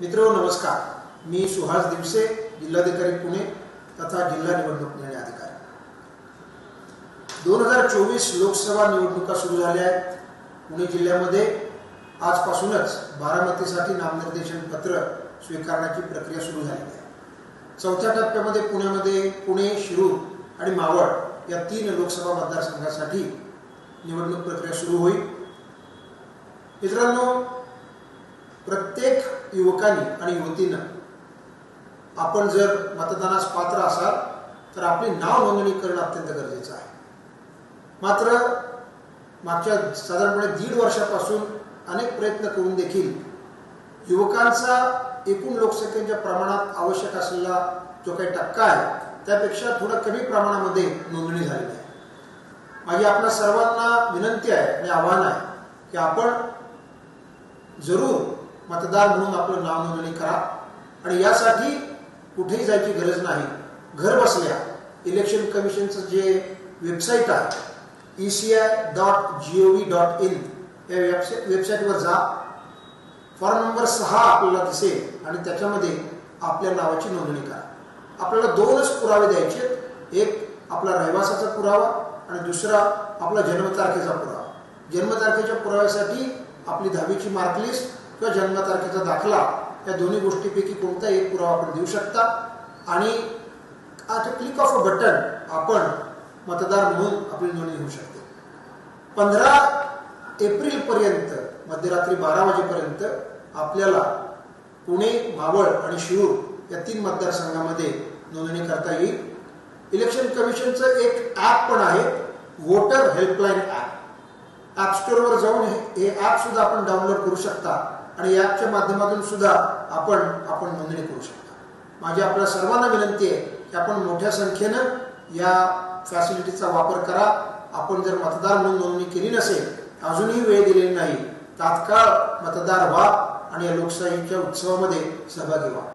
मित्र नमस्कार. मी सुहास दिवसे जिल्हाधिकारी पुणे तथा जिल्हा निवडणूक निर्णय अधिकारी. दोन हजार चोवीस लोकसभा निवडणुका सुरू झाल्या आहेत. पुणे जिल्ह्यामध्ये आजपासूनच बारामतीसाठी नामनिर्देशन पत्र स्वीकारण्याची प्रक्रिया सुरू झालेली आहे. चौथ्या टप्प्यामध्ये पुण्यामध्ये पुणे शिरूर आणि मावळ या तीन लोकसभा मतदारसंघासाठी निवडणूक प्रक्रिया सुरू होईल. मित्रांनो प्रत्येक युवकांनी आणि युवतीनं आपण जर मतदानास पात्र असाल तर आपली नाव नोंदणी करणं अत्यंत गरजेचं आहे. मात्र मागच्या साधारणपणे दीड वर्षापासून अनेक प्रयत्न करून देखील युवकांचा एकूण लोकसंख्येच्या प्रमाणात आवश्यक असलेला जो काही टक्का आहे त्यापेक्षा थोडं कमी प्रमाणामध्ये नोंदणी झालेली आहे. माझी आपल्या सर्वांना विनंती आहे आणि आव्हान आहे की आपण जरूर मतदार म्हणून आपलं नाव नोंदणी करा. आणि यासाठी कुठेही जायची गरज नाही. घर बसल्या इलेक्शन कमिशनचं जे वेबसाईट आहे E C I dot G O V dot in या वेबसाईट वेबसाईटवर जा. फॉर्म नंबर सहा आपल्याला दिसेल आणि त्याच्यामध्ये आपल्या नावाची नोंदणी करा. आपल्याला दोनच पुरावे द्यायचे एक आपला रहिवासाचा पुरावा आणि दुसरा आपला जन्मतारखेचा पुरावा. जन्मतारखेच्या पुराव्यासाठी आपली दहावीची मार्कलिस्ट किंवा जन्मतारखेचा दाखला या दोन्ही गोष्टीपैकी कोणता एक पुरावा आपण देऊ शकता. आणि at click of a button आपण मतदार म्हणून आपली नोंदणी होऊ शकते. पंधरा एप्रिलपर्यंत मध्यरात्री बारा वाजेपर्यंत आपल्याला पुणे मावळ आणि शिरूर या तीन मतदारसंघामध्ये नोंदणी करता येईल. इलेक्शन कमिशनचं एक ॲप पण आहे वोटर हेल्पलाईन ॲप ॲप स्टोअरवर जाऊन हे हे ॲप सुद्धा आपण डाउनलोड करू शकता. आणि याच्या ॲपच्या माध्यमातून सुद्धा आपण आपण नोंदणी करू शकता. माझी आपल्या सर्वांना विनंती आहे की आपण मोठ्या संख्येनं या फॅसिलिटीचा वापर करा. आपण जर मतदार म्हणून नोंदणी केली नसेल अजूनही वेळ दिलेली नाही तात्काळ मतदार व्हा आणि या लोकशाहीच्या उत्सवामध्ये सहभागी व्हा.